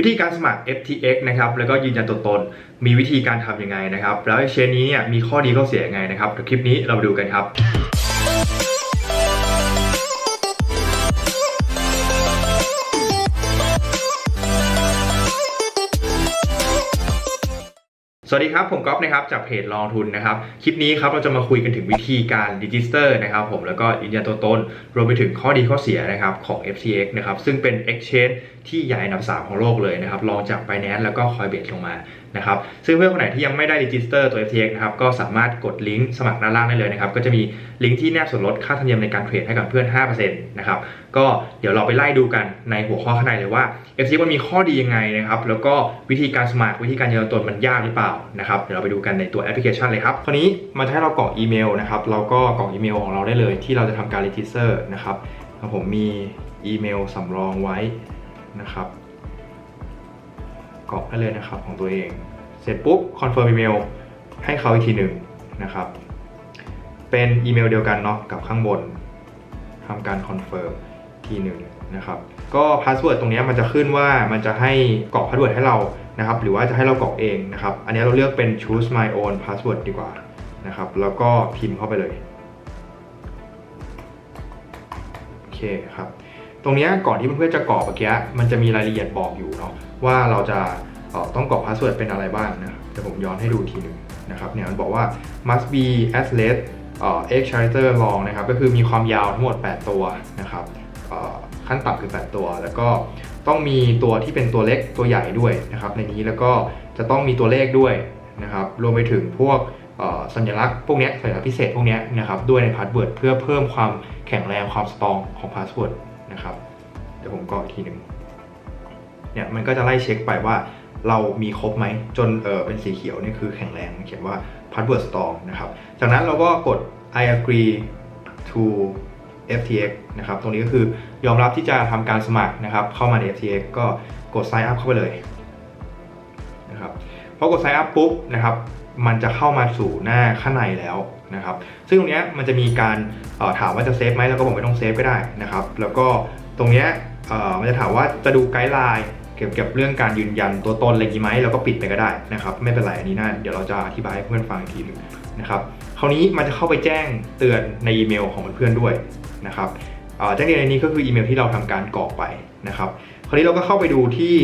วิธีการสมัคร FTX นะครับ แล้วก็ยืนยันตัวตน มีวิธีการทำยังไงนะครับ แล้วเชนนี้เนี่ยมีข้อดีข้อเสียยังไงนะครับ เดี๋ยวคลิปนี้เรามาดูกันครับสวัสดีครับ ผมก๊อฟนะครับจากเพจลองทุนนะครับคลิปนี้ครับเราจะมาคุยกันถึงวิธีการดิจิสเตอร์นะครับผมแล้วก็ยืนยันตัวตน รวมไปถึงข้อดีข้อเสียนะครับของ FTX นะครับซึ่งเป็น Exchange ที่ใหญ่อันดับ 3 ของโลกเลยนะครับรองจาก Binance แล้วก็ Coinbase ลงมานะครับซึ่งเพื่อนคนไหนที่ยังไม่ได้ดิจิสเตอร์ตัว FTX นะครับก็สามารถกดลิงก์สมัครด้านล่างได้เลยนะครับก็จะมีลิงก์ที่แนบส่วนลดค่าธรรมเนียมในการเทรดให้กับเพื่อน 5%นะครับก็เดี๋ยวเราไปไล่ดูกันในหัวข้อข้างในเลยว่า FTX มันมีข้อดียังไงนะครับแล้วก็วิธีการสมัครวิธีการยืนยันตัวตนมันยากหรือเปล่านะครับเดี๋ยวเราไปดูกันในตัวแอปพลิเคชันเลยครับคราวนี้มันจะให้เรากรอกอีเมลนะครับเราก็กรอกอีเมลของเราได้เลย ที่เราจะทำการรีจิสเตอร์นะครับผมมีอีเมลสำรองไว้ นะครับกรอกได้เลยนะครับของตัวเอง เสร็จปุ๊บคอนเฟิร์มอีเมลให้เขาอีกทีหนึ่งนะครับ เป็นอีเมลเดียวกันเนาะกับข้างบนทำการคอนเฟิร์มทีหนึ่งนะครับ ก็พาสเวิร์ดตรงนี้มันจะขึ้นว่ามันจะให้กรอกพาสเวิร์ดให้เรานะครับ หรือว่าจะให้เรากรอกเองนะครับ อันนี้เราเลือกเป็น choose my own password ดีกว่านะครับ แล้วก็พิมพ์เข้าไปเลย โอเคครับ ตรงนี้ก่อนที่เพื่อนๆจะกรอกเมื่อกี้มันจะมีรายละเอียดบอกอยู่เนาะว่าเราจะออต้องกรอกพาสเวิร์ดเป็นอะไรบ้างนะเดี๋ยวผมย้อนให้ดูทีหนึ่งนะครับเนี่ยมันบอกว่า must be as less เอ่อ x character long นะครับก็คือมีความยาวทั้งหมด 8 ตัวนะครับขั้นต่ำคือ 8 ตัว แล้วก็ต้องมีตัวที่เป็นตัวเล็กตัวใหญ่ด้วยนะครับในนี้แล้วก็จะต้องมีตัวเลขด้วยนะครับรวมไปถึงพวกสัญลักษณ์พวกนี้สัญลักษณ์พิเศษพวกนี้นะครับด้วยในพาสเวิร์ดเพื่อเพิ่มความแข็งแรงความสตรองของพาสเวิร์ด นะครับเดี๋ยวผมกรอกอีกทีหนึ่งเนี่ยมันก็จะไล่เช็คไปว่าเรามีครบไหมจนเออเป็นสีเขียวนี่คือแข็งแรงเขียนว่า password strong นะครับ จากนั้นเราก็กด I agree to FTX นะครับ ตรงนี้ก็คือยอมรับที่จะทำการสมัครนะครับ เข้ามาใน FTX ก็กด sign up เข้าไปเลยนะครับพอกด sign up ปุ๊บนะครับ มันจะเข้ามาสู่หน้าข้างในแล้ว นะครับซึ่งตรงนี้มันจะมีการถามว่าจะเซฟไหมแล้วก็บอกไม่ต้องเซฟก็ได้นะครับแล้วก็ตรงนี้มันจะถามว่าจะดูไกด์ไลน์เกี่ยวกับเรื่องการยืนยันตัวตนอะไรอย่ไหมแล้วก็ปิดไปก็ได้นะครับไม่เป็นไรอันนี้น่าเดี๋ยวเราจะอธิบายให้เพื่อนฟังอีกทีหนึงนะครับคราวนี้มันจะเข้าไปแจ้งเตือนในอีเมลของเพื่อนๆด้วยนะครับแจ้งเตือนในนี้ก็คืออีเมลที่เราทำการกรอกไปนะครับคราวนี้เราก็เข้าไปดูที่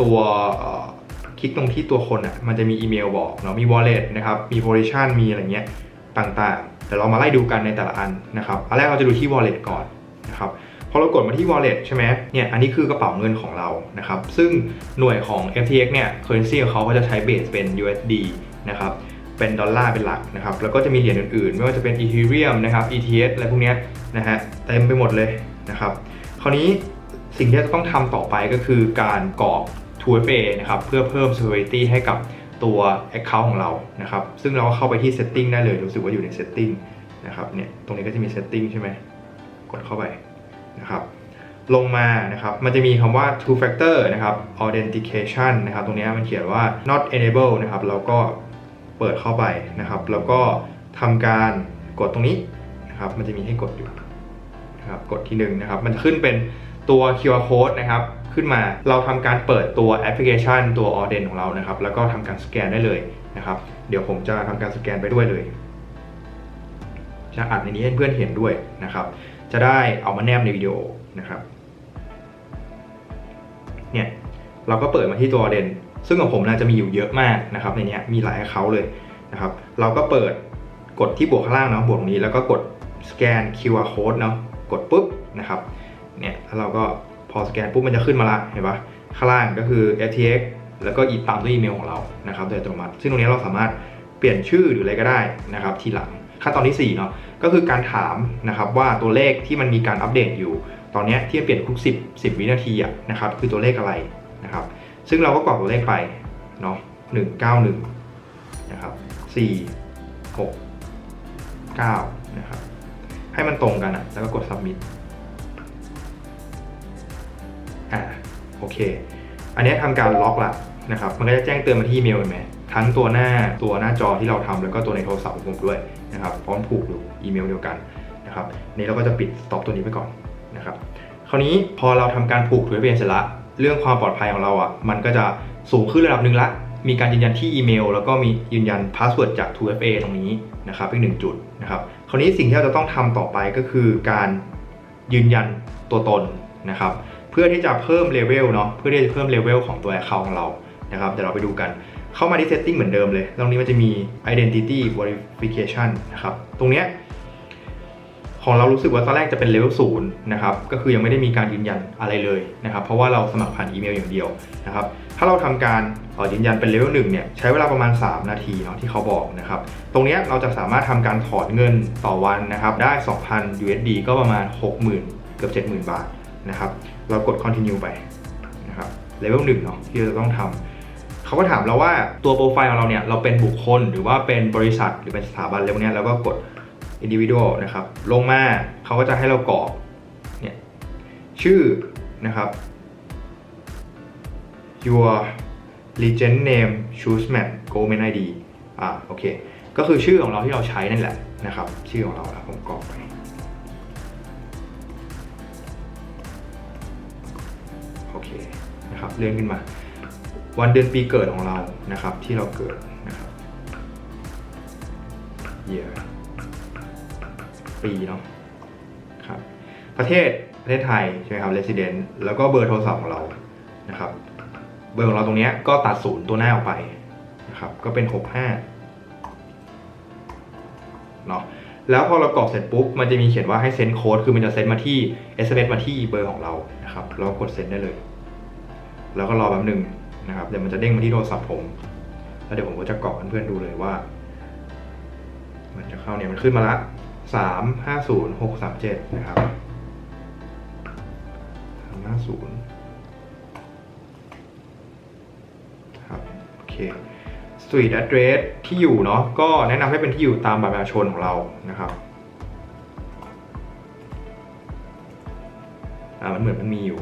ตัวคลิกตรงที่ตัวคนอะมันจะมีอีเมลบอกเนาะมี wallet นะครับมี position มีอะไรเงี้ย ต่างๆ แต่เรามาไล่ดูกันในแต่ละอันนะครับ อันแรกเราจะดูที่ wallet ก่อนนะครับ พอเรากดมาที่ wallet ใช่ไหมเนี่ย อันนี้คือกระเป๋าเงินของเรา นะครับ ซึ่งหน่วยของ FTX เนี่ย currency ของเขาก็จะใช้เบสเป็น USD นะครับ เป็นดอลลาร์เป็นหลักนะครับ แล้วก็จะมีเหรียญอื่นๆ ไม่ว่าจะเป็น Ethereum นะครับ ETH อะไรพวกเนี้ยนะฮะ เต็มไปหมดเลยนะครับ คราวนี้สิ่งที่จะต้องทำต่อไปก็คือการกรอก 2FA นะครับ เพื่อเพิ่ม security ให้กับ ตัว Account ของเรานะครับ ซึ่งเราก็เข้าไปที่ setting ได้เลยรู้สึกว่าอยู่ใน setting นะครับเนี่ยตรงนี้ก็จะมี setting ใช่ไหมกดเข้าไปนะครับลงมานะครับมันจะมีคำว่า two factor นะครับ authentication นะครับตรงนี้มันเขียนว่า not enable นะครับแล้วก็เปิดเข้าไปนะครับ แล้วก็ทำการกดตรงนี้นะครับมันจะมีให้กดอยู่นะครับกดที่หนึ่งนะครับมันจะขึ้นเป็นตัว QR code นะครับ ขึ้นมา เราทำการเปิดตัวแอปพลิเคชันตัว Auden ของเรานะครับ แล้วก็ทำการสแกนได้เลยนะครับ เดี๋ยวผมจะทำการสแกนไปด้วยเลย จะอัดในนี้ให้เพื่อนเห็นด้วยนะครับ จะได้เอามาแนบในวิดีโอนะครับ เนี่ยเราก็เปิดมาที่ตัวออเดนซึ่งของผมน่าจะมีอยู่เยอะมากนะครับ ในนี้มีหลายเขาเลยนะครับ เราก็เปิดกดที่บวกข้างล่างเนาะบวกตรงนี้แล้วก็กดสแกน QR code เนาะกดปุ๊บนะครับเนี่ยแล้วเราก็ อสแกนปุ๊บมันจะขึ้นมาละเห็นปะข้างล่างก็คือ FTX แล้วก็อีตามด้วยอีเมลของเรานะครับโดยอัตโนมัติ ซึ่งตรงนี้เราสามารถเปลี่ยนชื่อหรืออะไรก็ได้นะครับทีหลังขั้นตอนที่4เนาะก็คือการถามนะครับว่าตัวเลขที่มันมีการอัปเดตอยู่ ตอนนี้ที่มันเปลี่ยนทุก 10 10 วินาทีอะนะครับคือตัวเลขอะไรนะครับซึ่งเราก็กรอกตัวเลขไปเนาะ191นะครับ4 6 9นะครับให้มันตรงกันอะแล้วก็กด submit อ่าโอเค อันนี้ทำการล็อกละนะครับ มันก็จะแจ้งเตือนมาที่อีเมลเห็นไหมทั้งตัวหน้าตัวหน้าจอที่เราทำแล้วก็ตัวในโทรศัพท์ของผมด้วยนะครับพร้อมผูกอยู่อีเมลเดียวกันนะครับนี่เราก็จะปิดสต็อปตัวนี้ไปก่อนนะครับคราวนี้พอเราทำการผูกทูเอเเสร็จละเรื่องความปลอดภัยของเราอะมันก็จะสูงขึ้นระดับหนึ่งละมีการยืนยันที่อีเมล แล้วก็มียืนยันพาสเวิร์ดจาก 2FA ตรงนี้นะครับอีกหนึ่งจุดนะครับคราวนี้สิ่งที่เราจะต้องทำต่อไปก็คือการยืนยันตัวตนนะครับ เพื่อที่จะเพิ่มเลเวลเนาะเพื่อที่จะเพิ่มเลเวลของตัว account ของเรานะครับเดี๋ยวเราไปดูกันเข้ามาที่ setting เหมือนเดิมเลย ตรงนี้มันจะมี identity verification นะครับ ตรงเนี้ยของเรารู้สึกว่าตอนแรกจะเป็นเลเวลศูนย์นะครับ ก็คือยังไม่ได้มีการยืนยันอะไรเลยนะครับ เพราะว่าเราสมัครผ่านอีเมลอย่างเดียวนะครับ ถ้าเราทำการออยืนยันเป็นเลเวลหนึ่งเนี่ยใช้เวลาประมาณ 3 นาทีเนาะที่เขาบอกนะครับ ตรงเนี้ยเราจะสามารถทำการถอนเงินต่อวันนะครับ ได้ 2,000 USD ก็ประมาณ 60,000 เกือบ 70,000 บาทนะครับ เรากด continue ไปนะครับเลเวลหนึ่งเนาะที่เราจะต้องทำเขาก็ถามเราว่าตัวโปรไฟล์ของเราเนี่ยเราเป็นบุคคลหรือว่าเป็นบริษัทหรือเป็นสถาบันอะไรพวกเนี้ยแล้วก็กด individual นะครับลงมาเขาก็จะให้เรากรอกเนี่ยชื่อนะครับ your legend name choose m a t g o m a n ID อ่าโอเค ก็คือชื่อของเราที่เราใช้นั่นแหละนะครับ ชื่อของเราแล้วผมกรอกไป นะครับเลื่อนขึ้นมา วันเดือนปีเกิดของเรานะครับที่เราเกิดนะครับ year ปีเนาะครับประเทศประเทศไทยใช่ไหมครับ resident แล้วก็เบอร์โทรศัพท์ของเรานะครับ เบอร์ของเราตรงนี้ก็ตัดศูนย์ตัวหน้าออกไปนะครับก็เป็น 65เนาะแล้วพอเรากรอกเสร็จปุ๊บ มันจะมีเขียนว่าให้เซ็นโค้ด คือมันจะเซ็นมาที่ SMS มาที่เบอร์ของเรา นะครับ แล้วกดเซ็นได้เลย แล้วก็รอแป๊บหนึ่งนะครับเดี๋ยวมันจะเด้งมาที่โทรศัพท์ผม แล้วเดี๋ยวผมก็จะกรอกเพื่อนๆดูเลยว่า มันจะเข้าเนี่ยมันขึ้นมาละสามห้าศูนย์หกสามเจ็ดนะครับสามห้าศูนย์ครับโอเค street address ที่อยู่เนาะก็แนะนำให้เป็นที่อยู่ตามบัตรประชาชนของเรานะครับอ่ามันเหมือนมันมีอยู่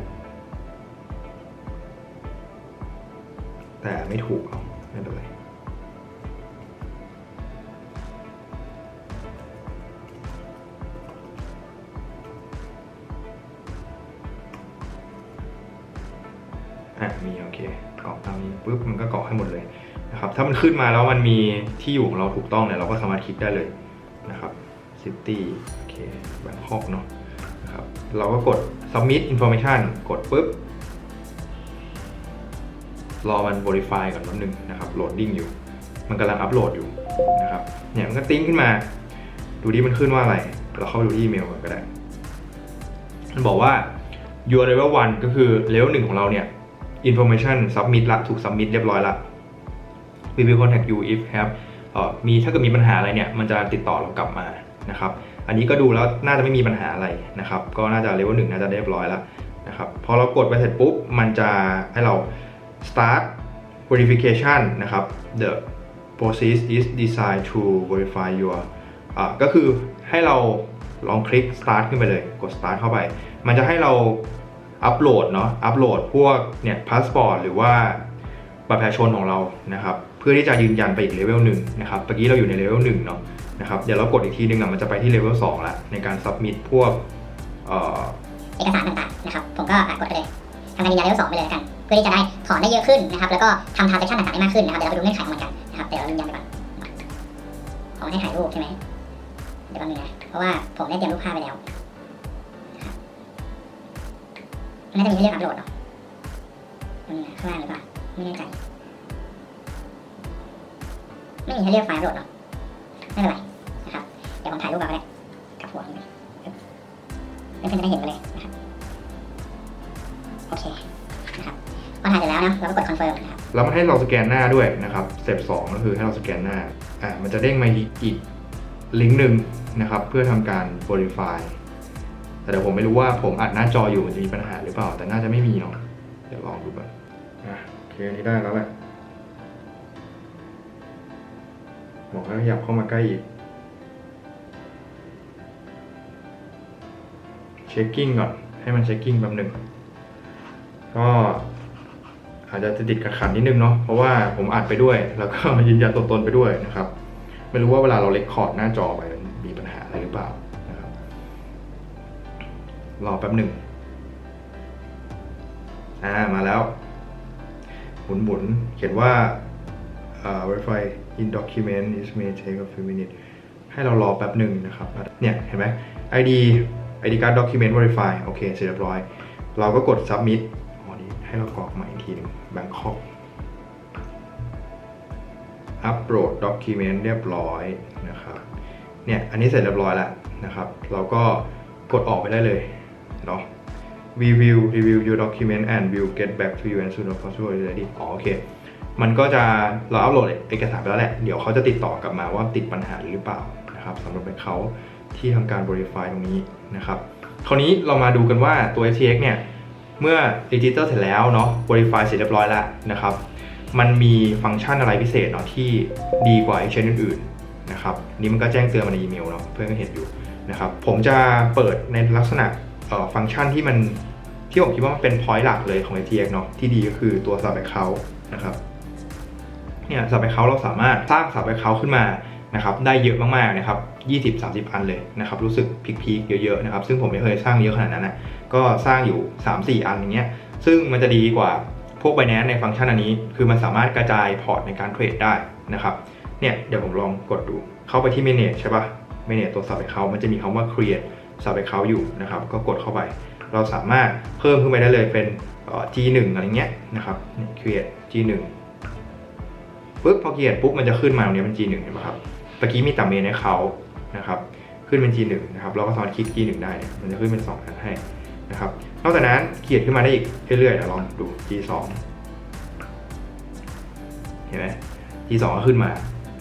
ไม่ถูกเนาะไม่เป็นไรอะมีโอเคกรอกตามนี้ปุ๊บมันก็กรอกให้หมดเลยนะครับถ้ามันขึ้นมาแล้วมันมีที่อยู่ของเราถูกต้องเนี่ยเราก็สามารถคลิกได้เลยนะครับ city โอเคแบงคอกเนาะนะครับเราก็กด submit information กดปุ๊บ รอมัน verify ก่อนแป๊บนึงนะครับ loading อยู่ มันกำลังอัปโหลดอยู่นะครับเนี่ยมันก็ติ้งขึ้นมา ดูดิมันขึ้นว่าอะไร เราเข้าไปดูที่อีเมลก่อนก็ได้ มันบอกว่า your level 1 ก็คือ level 1 ของเราเนี่ย information submit ละถูก submit เรียบร้อยละ we will contact you if have เอ่อมีถ้าเกิดมีปัญหาอะไรเนี่ย มันจะติดต่อเรากลับมานะครับ อันนี้ก็ดูแล้วน่าจะไม่มีปัญหาอะไรนะครับ ก็น่าจะ level 1น่าจะเรียบร้อยแล้วนะครับ พอเรากดไปเสร็จปุ๊บ มันจะให้เรา start verification นะครับ the process is designed to verify your อ่าก็คือให้เราลองคลิก start ขึ้นไปเลย กด start เข้าไป มันจะให้เราอัปโหลดเนาะ อัปโหลดพวกเนี่ยพาสปอร์ตหรือว่าบัตรประชาชนของเรานะครับ เพื่อที่จะยืนยันไปอีกเลเวลหนึ่งนะครับเมื่อกี้เราอยู่ในเลเวลหนึ่งเนาะนะครับ เดี๋ยวเรากดอีกทีหนึงอะมันจะไปที่เลเวลสองละในการ submit พวกเออเอกสารต่างๆนะครับ ผมก็กดไปเลยทำการยืนยันเลเวลสองไปเลยกัน พื่อที่จะได้ถอนได้เยอะขึ้นนะครับ แล้วก็ทำ transaction ต่างๆได้มากขึ้นนะครับเดี๋ยวเราไปดูเงื่อนไขของมันกันนะครับเดี๋ยวเรายืนยันไปก่อนของมันให้ถ่ายรูปใช่ไหมเดี๋ยวแป๊บนึงนะเพราะว่าผมได้เตรียมรูปภาพไปแล้วมันน่าจะมีให้เลือกอัปโหลดเนาะตรงนี้นะข้างล่างหรือเปล่าไม่แน่ใจไม่มีให้เลือกไฟล์อัปโหลดเนาะไม่เป็นไรนะครับเดี๋ยวผมถ่ายรูปมาก็ได้กับหัวมันไปเพื่อนๆจะได้เห็นไปเลย แล้วเราก็กด confirm นะครับแล้วมันให้เราสแกนหน้าด้วยนะครับสเต็ปสองก็คือให้เราสแกนหน้าอ่ามันจะเด้งมาอีกลิงก์หนึ่งนะครับ เพื่อทำการ verify แต่เดี๋ยวผมไม่รู้ว่าผมอัดหน้าจออยู่มันจะมีปัญหาหรือเปล่า แต่น่าจะไม่มีเนาะเดี๋ยวลองดูก่อนอะโอเคอันนี้ได้แล้วแหละบอกให้ขยับเข้ามาใกล้อีก เช็คกิ้งก่อน ให้มันเช็คกิ้งแป๊บหนึ่งก็ อาจจะติดขัดขันนิดนึงเนาะเพราะว่าผมอัดไปด้วย แล้วก็ยืนยันตัวตนไปด้วยนะครับ ไม่รู้ว่าเวลาเราเล็กคอร์ดหน้าจอไปมีปัญหาอะไรหรือเปล่านะครับรอแป๊บหนึ่งอ่ามาแล้ว หมุนหมุนเขียนว่าอ่า verify in document is may take a few minutes ให้เรารอแป๊บหนึ่งนะครับ เนี่ยเห็นไหม ID ID card document verify โอเค เสร็จเรียบร้อย เราก็กด submit ให้เรากรอกใหม่อีกทีหนึ่ง Bangkok upload document เรียบร้อยนะครับเนี่ยอันนี้เสร็จเรียบร้อยแล้วนะครับ เราก็กดออกไปได้เลยเนาะ we will review your document and will get back to you as soon as possible ready อ๋อโอเค มันก็จะเราอัปโหลดเอกสารไปแล้วแหละ เดี๋ยวเขาจะติดต่อกลับมาว่าติดปัญหาหรือเปล่านะครับสำหรับเขาที่ทำการ verify ตรงนี้นะครับ คราวนี้เรามาดูกันว่าตัว FTX เนี่ย เมื่อ register เสร็จแล้วเนาะ verify เสร็จเรียบร้อยแล้วนะครับ มันมีฟังก์ชันอะไรพิเศษเนาะที่ดีกว่า exchange อื่นๆนะครับ นี่มันก็แจ้งเตือนมาในอีเมลเนาะเพื่อนก็เห็นอยู่นะครับ ผมจะเปิดในลักษณะฟังก์ชันที่มันที่ผมคิดว่ามันเป็น point หลักเลยของ FTX เนาะที่ดีก็คือตัว sub account นะครับเนี่ย sub account เราสามารถสร้าง sub account ขึ้นมานะครับได้เยอะมากๆนะครับ 20-30 อันเลยนะครับรู้สึกพีคๆเยอะๆนะครับซึ่งผมไม่เคยสร้างเยอะขนาดนั้นนะ ก็สร้างอยู่ 3-4 อันอย่างเงี้ยซึ่งมันจะดีกว่าพวก Binance ในฟังก์ชันอันนี้ คือมันสามารถกระจายพอร์ตในการเทรดได้นะครับเนี่ยเดี๋ยวผมลองกดดูเข้าไปที่ manage ใช่ปะ manage ตัว sub account มันจะมีคำว่า create sub account อยู่นะครับก็กดเข้าไป เราสามารถเพิ่มขึ้นไปได้เลยเป็น G1 อะไรเงี้ยนะครับเนี่ย create G1 ปุ๊บพอเกียรปุ๊บมันจะขึ้นมาตรงนี้เป็น G1 เห็นไหมครับตะกี้มีแต่เมนให้เขานะครับขึ้นเป็น G1 นะครับเราก็สามารถคลิก G1 ได้เนี่ยมันจะขึ้นเป็น2อันให้ นะครับ นอกจากนั้นเขียนขึ้นมาได้อีกเรื่อยๆเดี๋ยวลองดู G2 เห็นไหม G2 ก็ขึ้นมา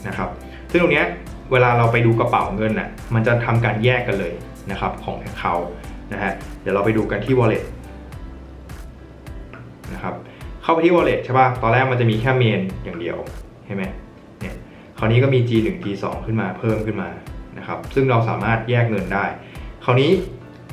นะครับ ซึ่งตรงนี้เวลาเราไปดูกระเป๋าเงินน่ะ มันจะทำการแยกกันเลยนะครับของเขานะฮะ เดี๋ยวเราไปดูกันที่ wallet นะครับ เข้าไปที่ wallet ใช่ป่ะ ตอนแรกมันจะมีแค่เมนอย่างเดียวเห็นไหมเนี่ย คราวนี้ก็มี G1 G2 ขึ้นมาเพิ่มขึ้นมานะครับ ซึ่งเราสามารถแยกเงินได้ คราวนี้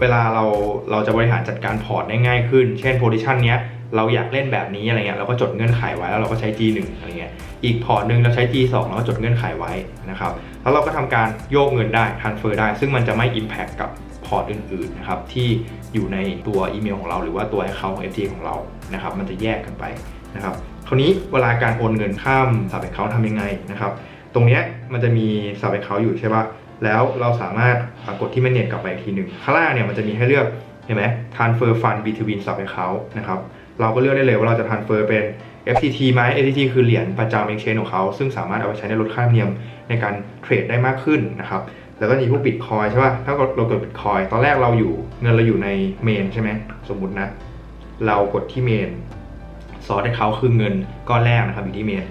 เวลาเราเราจะบริหารจัดการพอร์ตได้ง่ายขึ้น เช่นโพซิชันเนี้ยเราอยากเล่นแบบนี้อะไรเงี้ยเราก็จดเงื่อนไขไว้แล้วเราก็ใช้ G1 อะไรเงี้ยอีกพอร์ตหนึ่งเราใช้ G2 แล้วก็จดเงื่อนไขไว้นะครับแล้วเราก็ทำการโยกเงินได้ transfer ได้ ซึ่งมันจะไม่ impact กับพอร์ตอื่นๆนะครับที่อยู่ในตัวอีเมลของเราหรือว่าตัว account ของ FT ของเรานะครับมันจะแยกกันไปนะครับคราวนี้เวลาการโอนเงินข้าม sub account ทำยังไงนะครับตรงเนี้ยมันจะมี sub account อยู่ใช่ปะ แล้วเราสามารถกดที่ manage กลับไปอีกทีหนึ่งข้างล่างเนี่ยมันจะมีให้เลือกเห็นไหม transfer fund between sub account นะครับเราก็เลือกได้เลยว่าเราจะ transfer เป็น FTT ไหม FTT คือเหรียญประจำ exchange ของเขา ซึ่งสามารถเอาไปใช้ในลดค่าธรรมเนียมในการเทรดได้มากขึ้นนะครับแล้วก็มีพวกบิตคอยใช่ป่ะ ถ้าเรากดบิตคอยตอนแรกเราอยู่เงินเราอยู่ในเมนใช่ไหมสมมุตินะ เรากดที่เมนซอสให้เขาคือเงินก้อนแรกนะครับอยู่ที่เมน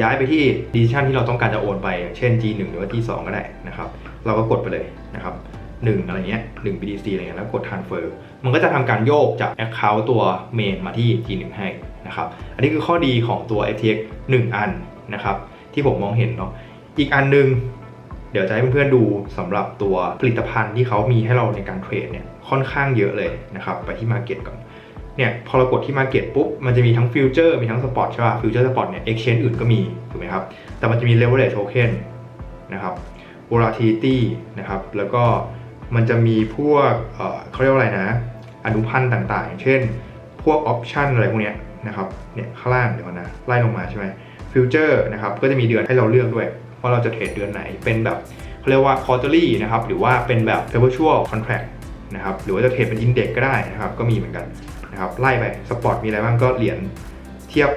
ย้ายไปที่ดิจิชันที่เราต้องการจะโอนไป เช่น G1 หรือว่า G2 ก็ได้นะครับ เราก็กดไปเลยนะครับ1อะไรเงี้ย1 BTC อะไรเงี้ยแล้วกด transfer มันก็จะทำการโยกจาก Account ตัวเมนมาที่ G1 ให้นะครับ อันนี้คือข้อดีของตัว FTX 1 อันนะครับ ที่ผมมองเห็นเนาะ อีกอันหนึง เดี๋ยวจะให้เพื่อนๆดูสำหรับตัวผลิตภัณฑ์ที่เขามีให้เราในการเทรดเนี่ยค่อนข้างเยอะเลยนะครับ ไปที่ Market ก่อน เนี่ยพอเรากดที่ Market ปุ๊บ มันจะมีทั้งฟิวเจอร์มีทั้งสปอตใช่ป่ะฟิวเจอร์สปอตเนี่ย Exchange อื่นก็มีถูกไหมครับ แต่มันจะมี Leverage Token นะครับ Volatility นะครับ แล้วก็มันจะมีพวกเอ่อเขาเรียกว่าอะไรนะ อนุพันธ์ต่างๆอย่างเช่น พวก Option อะไรพวกเนี้ยนะครับเนี่ยข้างล่างเดี๋ยวนะ ไล่ลงมาใช่ไหมฟิวเจอร์นะครับก็จะมีเดือนให้เราเลือกด้วย ว่าเราจะเทรดเดือนไหนเป็นแบบเขาเรียกว่า quarterly นะครับหรือว่าเป็นแบบ perpetual contract นะครับหรือว่าจะเทรดเป็น index ก็ได้นะครับก็มีเหมือนกัน นะครับไล่ไปสปอร์ตมีอะไรบ้างก็เหรียญเทียบ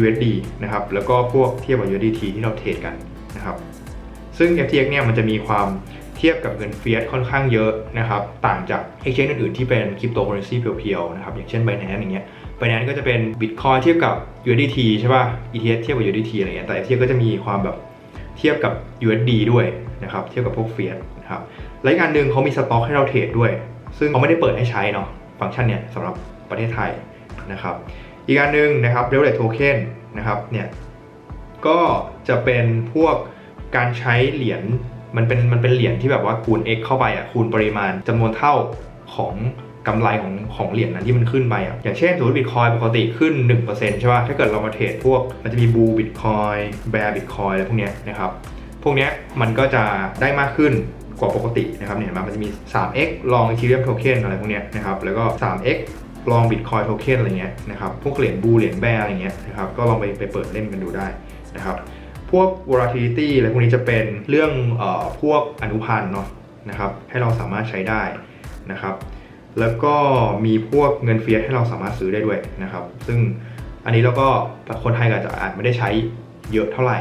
USD นะครับแล้วก็พวกเทียบกับ USDT ที่เราเทรดกันนะครับซึ่ง FTX เนี่ยมันจะมีความเทียบกับเงินเฟียสค่อนข้างเยอะนะครับต่างจาก exchange อื่นๆที่เป็นคริปโตเคอเรนซีเพียวๆนะครับอย่างเช่น Binance อย่างเงี้ย Binance ก็จะเป็น Bitcoin เทียบกับ USDT ใช่ป่ะ ETH เทียบกับ USDT อะไรเงี้ยแต่ FTX ก็จะมีความแบบเทียบกับ USD ด้วยนะครับเทียบกับพวกเฟียสนะครับและอีกอันหนึ่งเขามีสต็อกให้เราเทรดด้วย ซึ่งเขาไม่ได้เปิดให้ใช้เนาะฟังก์ชันเนี่ยสำหรับ ประเทศไทยนะครับ อีกอันหนึ่งนะครับ Leverage Token นะครับเนี่ยก็จะเป็นพวกการใช้เหรียญมันเป็นมันเป็นเหรียญที่แบบว่าคูณ x เข้าไปอะคูณปริมาณจำนวนเท่าของกำไรของของเหรียญนั้นที่มันขึ้นไปอะอย่างเช่นสมมติบิตคอยปกติขึ้น 1%ใช่ป่ะถ้าเกิดเรามาเทรดพวกมันจะมีบูบิตคอยแบร์บิตคอยอะไรพวกเนี้ยนะครับพวกเนี้ยมันก็จะได้มากขึ้นกว่าปกตินะครับเนี่ยเห็นไหมมันจะมี 3x long ethereum token อะไรพวกเนี้ยนะครับแล้วก็ 3x ลองบิตคอยโทเค็นอะไรเงี้ยนะครับพวกเหรียญบูเหรียญแบร์อะไรเงี้ยนะครับก็ลองไปไปเปิดเล่นกันดูได้นะครับพวก volatility อะไรพวกนี้จะเป็นเรื่องเอ่อพวกอนุพันธ์เนาะนะครับให้เราสามารถใช้ได้นะครับแล้วก็มีพวกเงินเฟียสให้เราสามารถซื้อได้ด้วยนะครับซึ่งอันนี้เราก็คนไทยก็จะอาจไม่ได้ใช้เยอะเท่าไหร่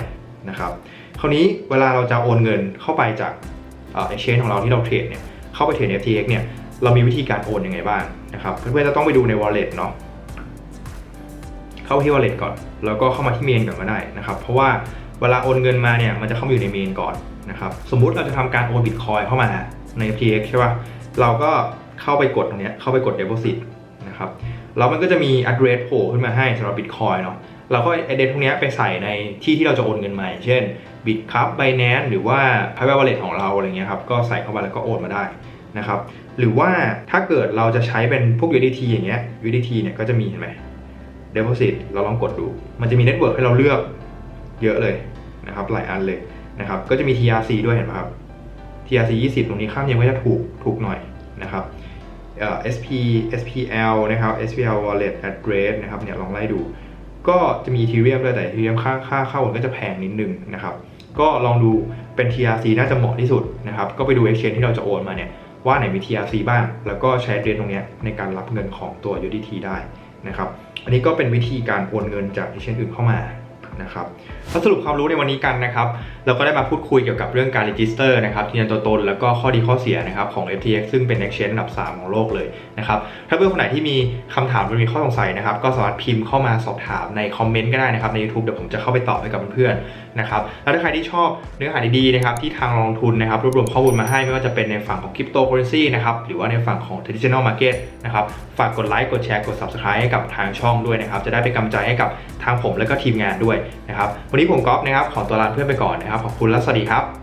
นะครับคราวนี้เวลาเราจะโอนเงินเข้าไปจากเอ่อ exchange ของเราที่เราเทรดเนี่ยเข้าไปเทรด FTX เนี่ยเรามีวิธีการโอนยังไงบ้าง นะครับเพื่อนๆจะต้องไปดูใน wallet เนาะเข้าที่ wallet ก่อน แล้วก็เข้ามาที่เมนก่อนก็ได้นะครับ เพราะว่าเวลาโอนเงินมาเนี่ยมันจะเข้ามาอยู่ในเมนก่อนนะครับสมมุติเราจะทำการโอนบิตคอยเข้ามาใน FTX ใช่ป่ะเราก็เข้าไปกดตรงเนี้ยเข้าไปกด deposit นะครับแล้วมันก็จะมี address โผล่ขึ้นมาให้สำหรับ Bitcoin เนาะเราก็ address พวกเนี้ยไปใส่ในที่ที่เราจะโอนเงินมาเช่น Bitcup Binance หรือว่า private wallet ของเราอะไรเงี้ยครับก็ใส่เข้ามาแล้วก็โอนมาได้ นะครับ หรือว่าถ้าเกิดเราจะใช้เป็นพวก UDT อย่างเงี้ย UDT เนี่ยก็จะมีเห็นไหม deposit เราลองกดดู มันจะมีเน็ตเวิร์กให้เราเลือกเยอะเลยนะครับ หลายอันเลยนะครับ ก็จะมี TRC ด้วยเห็นไหมครับ TRC 20 ตรงนี้ค่าเนียมก็จะถูกถูกหน่อยนะครับเอ่อ SP SPL นะครับ SPL wallet address นะครับเนี่ยลองไล่ดู ก็จะมี Ethereum ด้วยแต่ Ethereum ค่าค่าเข้ามันก็จะแพงนิดนึงนะครับ ก็ลองดูเป็น TRC น่าจะเหมาะที่สุดนะครับ ก็ไปดู exchange ที่เราจะโอนมาเนี่ย ว่าไหนมี TRC บ้าง แล้วก็ใช้เดรนตรงนี้ในการรับเงินของตัว UDT ได้นะครับ อันนี้ก็เป็นวิธีการโอนเงินจาก exchange อื่นเข้ามานะครับถ้าสรุปความรู้ในวันนี้กันนะครับ เราก็ได้มาพูดคุยเกี่ยวกับเรื่องการ register นะครับยืนยันตัวตน แล้วก็ข้อดีข้อเสียนะครับของ FTX ซึ่งเป็น exchange อันดับ 3 ของโลกเลยนะครับ ถ้าเพื่อนคนไหนที่มีคำถามหรือมีข้อสงสัยนะครับ ก็สามารถพิมพ์เข้ามาสอบถามในคอมเมนต์ก็ได้นะครับใน YouTube เดี๋ยวผมจะเข้าไปตอบให้กับเพื่อนนะครับแล้วถ้าใครที่ชอบเนื้อหาดีๆนะครับที่ทางลงทุนนะครับรวบรวมข้อมูลมาให้ไม่ว่าจะเป็นในฝั่งของคริปโตเคอเรนซีนะครับหรือว่าในฝั่งของ traditional market นะครับฝากกดไลค์กดแชร์กด subscribe ให้กับทางช่องด้วยนะครับจะได้เป็นกำลังใจให้กับทางผมและก็ทีมงานด้วยนะครับวันนี้ผมก๊อฟนะครับขอตัวลาเพื่อนไปก่อนนะครับขอบคุณและสวัสดีครับ